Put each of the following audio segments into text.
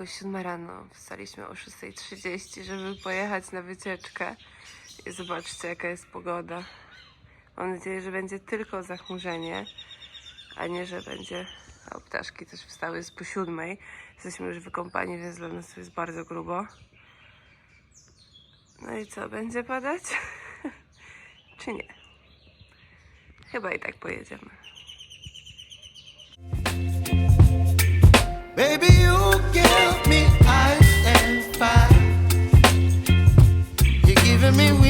tylko 7 rano. Wstaliśmy o 6.30, żeby pojechać na wycieczkę. I zobaczcie, jaka jest pogoda. Mam nadzieję, że będzie tylko zachmurzenie, a nie, że będzie... O, ptaszki też wstały, jest po siódmej. Jesteśmy już wykąpani, więc dla nas to jest bardzo grubo. No i co, będzie padać? Czy nie? Chyba i tak pojedziemy. Baby, you give me ice and fire. You're giving me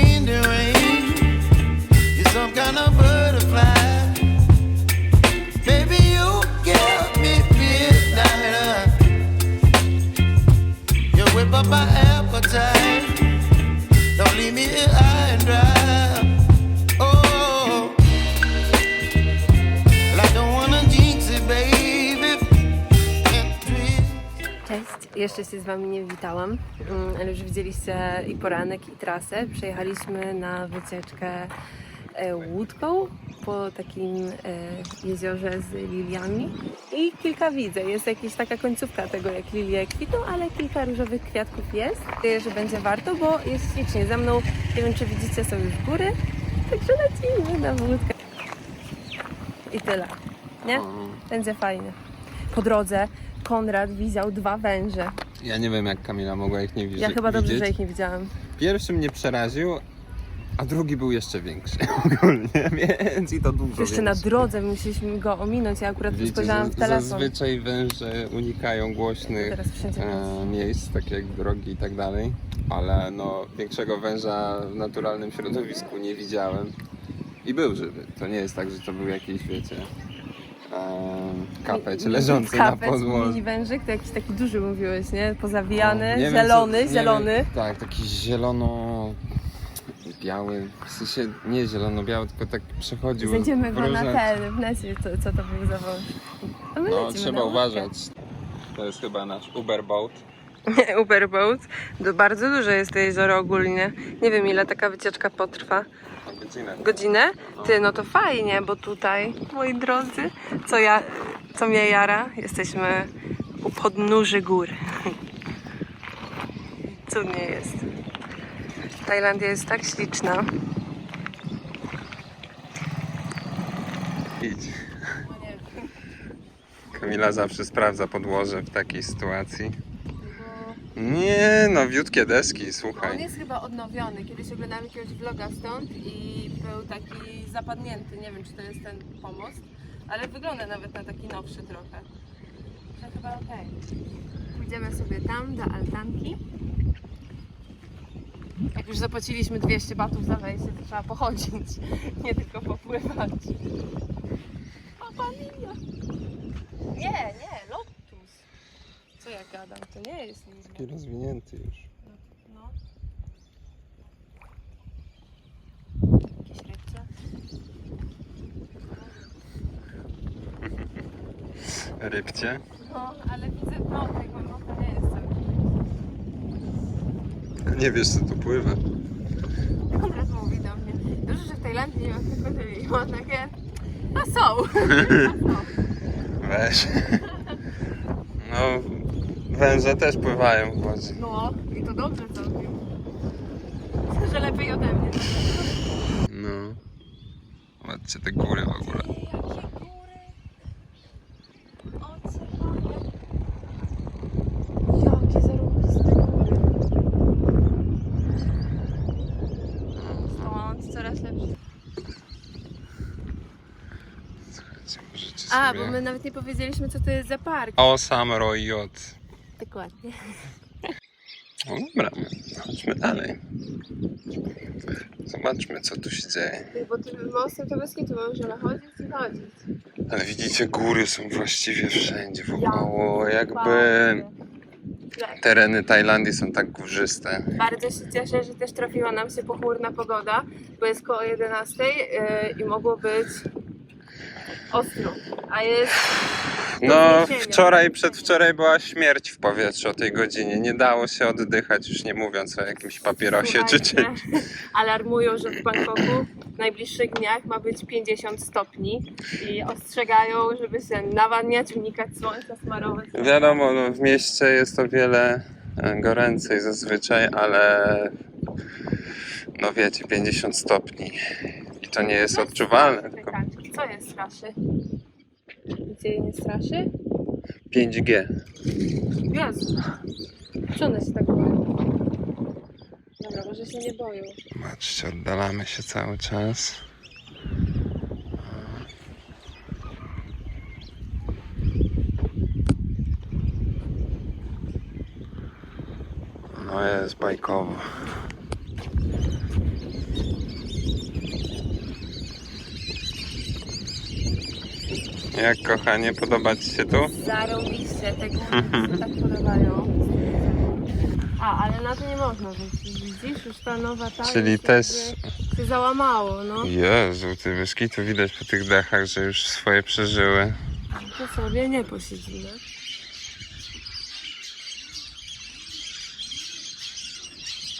jeszcze się z Wami nie witałam, mm, ale już widzieliście i poranek, i trasę. Przyjechaliśmy na wycieczkę e, łódką po takim e, jeziorze z liliami i kilka widzę. Jest jakaś taka końcówka tego, jak lilie kwitną, ale kilka różowych kwiatków jest. Nadzieję, że będzie warto, bo jest ślicznie. Za mną, nie wiem czy widzicie, są już góry, także lecimy na łódkę. I tyle, nie? Będzie fajnie. Po drodze Konrad widział dwa węże. Ja nie wiem, jak Kamila mogła ich nie widzieć. Ja chyba dobrze, widzieć. że ich nie widziałam. Pierwszy mnie przeraził, a drugi był jeszcze większy ogólnie, więc i to dużo Jeszcze na drodze musieliśmy go ominąć. Ja akurat Wiecie, spojrzałam za- w telefon. Zazwyczaj węże unikają głośnych e, miejsc, takie jak drogi i tak dalej, ale no, większego węża w naturalnym środowisku nie widziałem. I był żywy. To nie jest tak, że to był jakiś, wiecie, kapeć leżący kapeć, na podłodze. Mini wężyk, to jakiś taki duży mówiłeś, nie? Pozawijany, No, nie wiem, zielony, co- nie zielony. Wiem, tak, taki zielono biały, w sensie nie zielono-biały, tylko tak przechodził. Znajdziemy w go na różne- ten, w necie, co, co to był za wąż. No, trzeba na uważać. To jest chyba nasz Uber boat. łódkę. Uberboat. To bardzo duże jest to jezioro ogólnie. Nie wiem ile taka wycieczka potrwa. Godzinę. Godzinę? Ty, no to fajnie, bo tutaj, moi drodzy, co ja, co mnie jara, jesteśmy u podnóży gór. Cudnie jest. Tajlandia jest tak śliczna. Idź. Kamila zawsze sprawdza podłoże w takiej sytuacji. Nie, no wiutkie deski, On słuchaj. jest chyba odnowiony. Kiedyś oglądałam jakiegoś vloga stąd i był taki zapadnięty. Nie wiem, czy to jest ten pomost, ale wygląda nawet na taki nowszy trochę. Że chyba okej. Pójdziemy sobie tam do altanki. Jak już zapłaciliśmy 200 batów za wejście, to trzeba pochodzić, nie tylko popływać. Papa mia! Nie, nie, Lotus. Co ja gadam? To nie jest nic. Taki rozwinięty już. No. Jakieś rybce? Rybcie. No, ale widzę mokrej, bo mokra nie jest cały Nie wiesz co tu pływa. Konrad mówi do mnie, dobrze, że w Tajlandii nie ma krokodyli. I on takie, a są. Weź. No, węże też pływają w wodzie. No, i to dobrze całkiem. Że lepiej ode mnie. No. Zobaczcie te góry w ogóle. Jakie zarobiste góry. Stąd coraz lepsze. Słuchajcie, możecie A, sobie... bo my nawet nie powiedzieliśmy, co to jest za park. O Samroy Yacht. Dokładnie. No dobra, chodźmy dalej. Zobaczmy, co tu się dzieje. Bo tym mostem to bez kitu można chodzić i chodzić. Ale widzicie, góry są właściwie wszędzie wokoło. Ja- Jakby Tak. tereny Tajlandii są tak górzyste. Bardzo się cieszę, że też trafiła nam się pochmurna pogoda, bo jest koło 11 yy, i mogło być ostro. A jest. No, wczoraj, przedwczoraj była śmierć w powietrzu o tej godzinie. Nie dało się oddychać, już nie mówiąc o jakimś papierosie czy Słuchajcie, czymś. Alarmują, że w Bangkoku najbliższych dniach ma być 50 stopni i ostrzegają, żeby się nawadniać, unikać słońca, smarować. Wiadomo, no, w mieście jest o wiele e, goręcej zazwyczaj, ale no wiecie, 50 stopni i to nie jest odczuwalne, tylko Co jest straszy? Gdzie jej nie straszy? 5G. Jezu. Czy one się tak boją? Dobra, może się nie boją. Patrzcie, oddalamy się cały czas. No jest bajkowo. Jak kochanie, podoba Ci się tu? Zarobiście, te góry się tak podobają. A, ale na to nie można wejść. Widzisz, już ta nowa ta Czyli też... jakby się załamało, no. Jezu, ty myszki tu widać po tych dachach, że już swoje przeżyły. To sobie nie posiedzimy.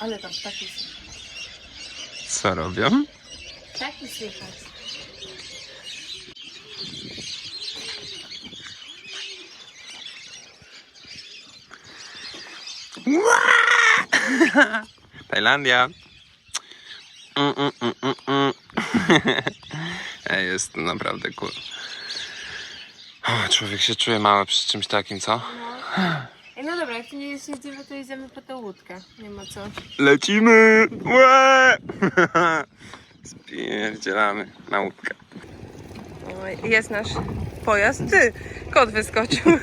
Ale tam ptaki słychać. Co robią? Ptaki słychać. Tajlandia. Mm, mm, mm, mm, mm. Ej, Jest to naprawdę cool. O, człowiek się czuje mały przy czymś takim, co? Ej, no dobra, jak tu nie jedziemy, to jedziemy po tę łódkę. Nie ma co. Lecimy! Łe! Spierdzielamy na łódkę. Oj, Jest nasz pojazd. Ty, kot wyskoczył.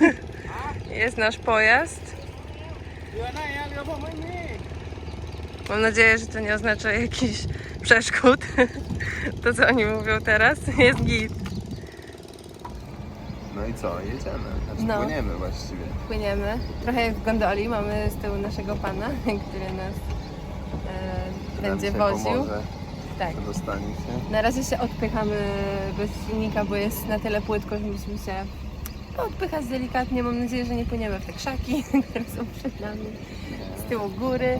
Jest nasz pojazd. Mam nadzieję, że to nie oznacza jakichś przeszkód. To co oni mówią teraz jest git. No i co? Jedziemy. Znaczy No. płyniemy właściwie. Płyniemy. Trochę jak w gondoli. Mamy z tyłu naszego pana, który nas e, będzie się woził. Pomoże, Tak. dostanie się. Na razie się odpychamy bez silnika, bo jest na tyle płytko, że musimy się odpychać delikatnie. Mam nadzieję, że nie płyniemy w te krzaki, które są przed nami. Z tyłu góry.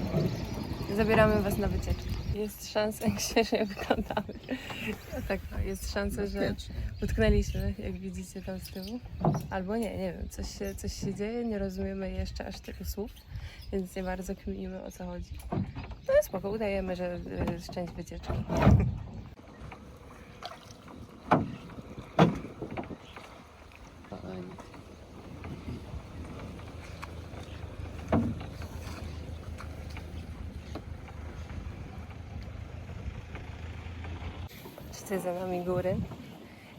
Zabieramy Was na wycieczkę. Jest szansa, jak świeżo wyglądamy. No tak, no, jest szansa, że utknęliśmy, jak widzicie tam z tyłu. Albo nie, nie wiem, coś się, coś się dzieje, nie rozumiemy jeszcze aż tylu słów, więc nie bardzo kminimy o co chodzi. No spoko, udajemy, że y, część wycieczki. Fajnie. Patrzcie za nami góry.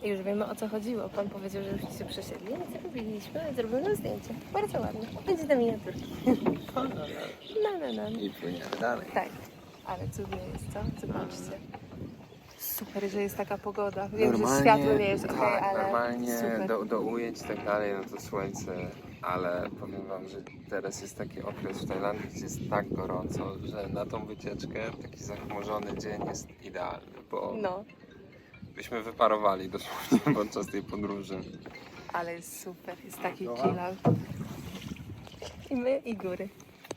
I już wiemy o co chodziło. Pan powiedział, że już się przesiedli, więc zrobiliśmy, zrobiono zdjęcie. Bardzo ładne. Będzie na miniaturki. No, no, no. I płyniemy dalej. Tak, ale cudnie jest, co? Zobaczcie. Super, że jest taka pogoda. Wiem, że światło nie jest ok, tak, ale normalnie super. do, do ujęć i tak dalej, no to słońce, ale powiem wam, że teraz jest taki okres w Tajlandii, gdzie jest tak gorąco, że na tą wycieczkę taki zachmurzony dzień jest idealny, bo No, byśmy wyparowali dosłownie podczas tej podróży. ale jest super, jest taki chill out. I my, i góry.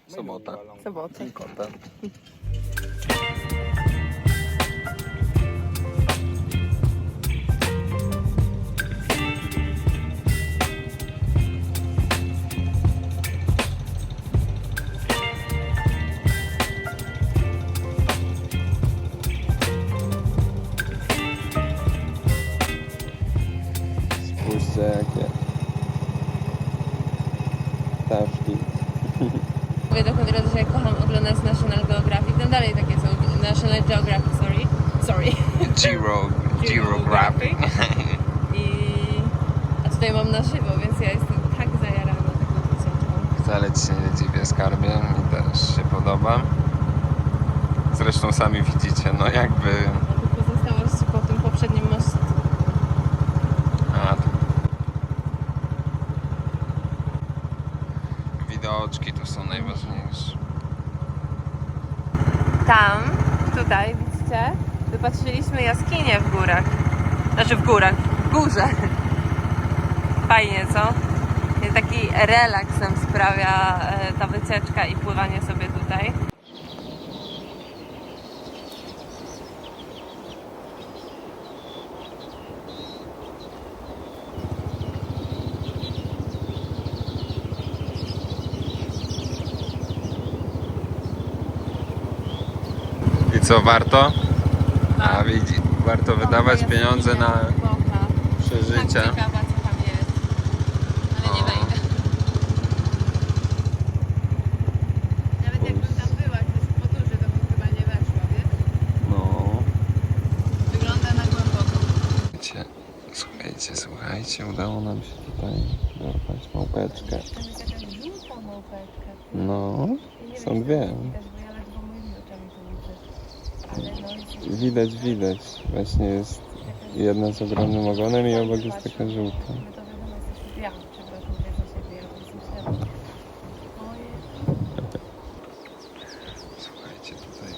Sobota. Sobota. I kontent. National Geographic, sorry. Sorry. Giro, Girographic. I... A tutaj mam na żywo, więc ja jestem tak zajarana taką wycieczką. Wcale ci się nie dziwię skarbie, mi też się podoba. Zresztą sami widzicie, no jakby... Tu pozostałości po tym poprzednim moście. A, tu. Widoczki tu są najważniejsze. Tam, tutaj, widzicie? Wypatrzyliśmy jaskinię w górach. Znaczy w górach, w górze. Fajnie, co? Taki relaks nam sprawia e, ta wycieczka i pływanie sobie tutaj. Co, warto? A widzi, warto wydawać pieniądze na przeżycie. Tak ciekawa, co tam jest. Ale nie wejdę. Nawet jakbym tam była, to jest podróży, to bym chyba nie weszła, wiesz? No. Wygląda na głęboko. Słuchajcie, słuchajcie, słuchajcie, udało nam się tutaj dorwać małpeczkę. Tam jest jakaś żółta małpeczka. No, Nie są wiem, dwie. to ja ledwo moimi oczami to widzę. Ale no jest Widać, widać. Właśnie jest jedna z ogromnym ogonem i obok jest taka żółta. Słuchajcie, tutaj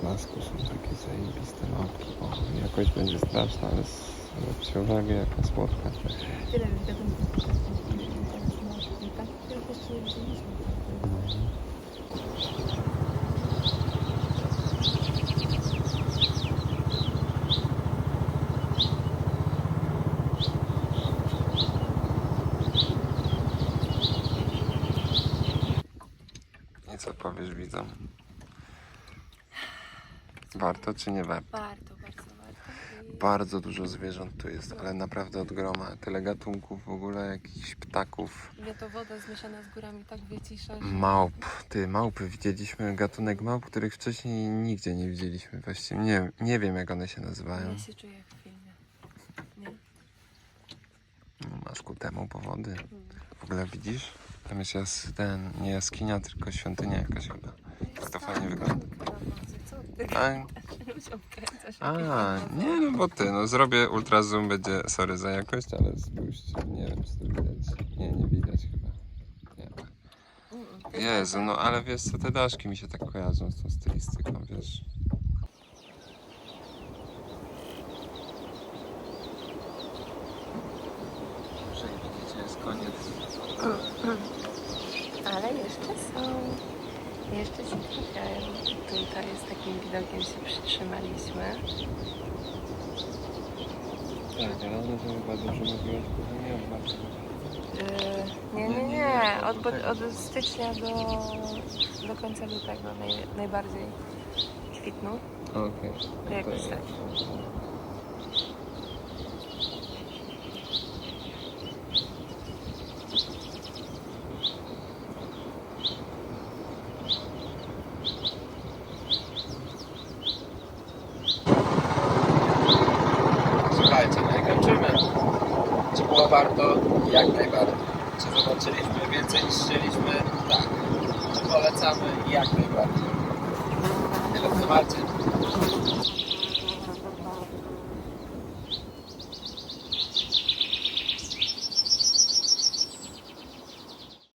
w lasku są takie zajebiste małpki. O, jakoś będzie straszna, ale zwróćcie uwagę, jaka słodka. Tyle już tak? Tylko jeszcze nie widzom? Warto czy nie warto? Warto, bardzo warto. Bardzo dużo zwierząt tu jest, ale naprawdę od groma. Tyle gatunków w ogóle, jakichś ptaków. Mnie to woda zmieszana z górami tak wycisza, że... Małp, ty, małpy. Widzieliśmy gatunek małp, których wcześniej nigdzie nie widzieliśmy. Właściwie nie, nie wiem, jak one się nazywają. Ja się czuję jak w filmie. Nie? No, masz ku temu powody. W ogóle widzisz? Tam jest jas, ten, nie jaskinia, tylko świątynia jakaś chyba. Jak to fajnie wygląda. A, a nie, no bo ty, no zrobię ultra zoom, będzie, sorry za jakość, ale spójrzcie, nie wiem, czy to widać. Nie, nie widać chyba. Nie. Mm, Jezu, no ale wiesz co, te daszki mi się tak kojarzą z tą stylistyką, wiesz. Że widzicie, jest koniec. Ale jeszcze są. Jeszcze się trafiają. Z takim widokiem się przytrzymaliśmy. Tak, ale one to chyba dużo mówiłaś, bo nie wiem, Yy, nie, nie, nie. Od, od stycznia do, do końca lutego naj, najbardziej kwitną. Okej. Jakoś tak. Słuchajcie, no i kończymy. Czy było warto? Jak najbardziej. Czy zobaczyliśmy więcej niż chcieliśmy? Tak. Czy polecamy? Jak najbardziej. Tyle w temacie.